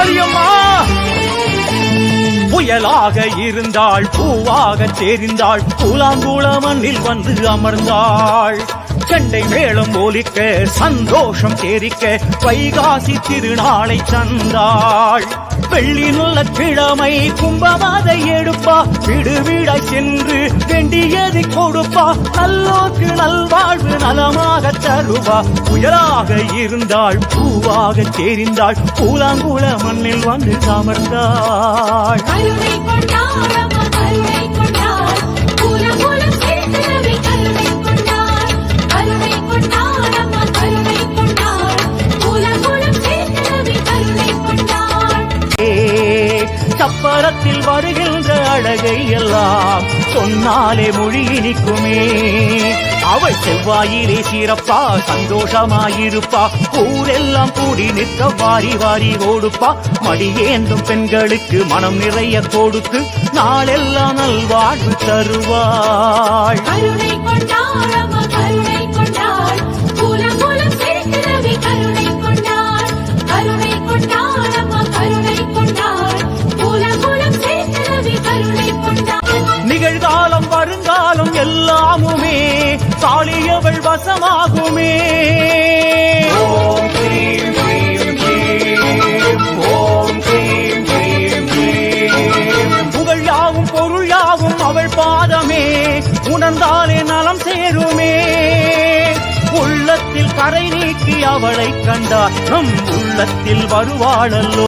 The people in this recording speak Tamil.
All your. புயலாக இருந்தாள் பூவாக தெரிந்தாள் கூலாங்குள மண்ணில் வந்து அமர்ந்தாள். செண்டை மேளம் ஒலிக்க சந்தோஷம் தேரிக்க வைகாசி திருநாளை தந்தாள். வெள்ளி நல்ல கிழமை கும்பமாதை எடுப்பா விடுவிட சென்று வேண்டியதை கொடுப்பா. நல்லோக்கு நல்வாழ்வு நலமாக தருவா. புயலாக இருந்தாள் பூவாக தெரிந்தாள் கூலாங்குள மண்ணில் வந்து அமர்ந்தாள். கப்பரத்தில் வருகின்ற அழகை எல்லாம் சொன்னாலே மொழி இனிக்குமே. அவள் செவ்வாயிலே சிறப்பா சந்தோஷமாயிருப்பா. ஊரெல்லாம் கூடி நிற்க வாரி வாரி ஓடுப்பா. மடியேந்தும் பெண்களுக்கு மனம் நிறைய கொடுத்து நாளெல்லாம் நல்வாழ்வு தருவாள். கருணை கொண்டாள் கருணை கொண்டாள் எல்லாமுமே காளியவள் வசமாகுமே. ஓம் க்ரீம் புகழ் யாவும் பொருள் யாவும் அவள் பாதமே. உணர்ந்தாலே நலம் சேருமே. உள்ளத்தில் கரை நீக்கி அவளை கண்டார். நம் உள்ளத்தில் வருவாளல்லோ.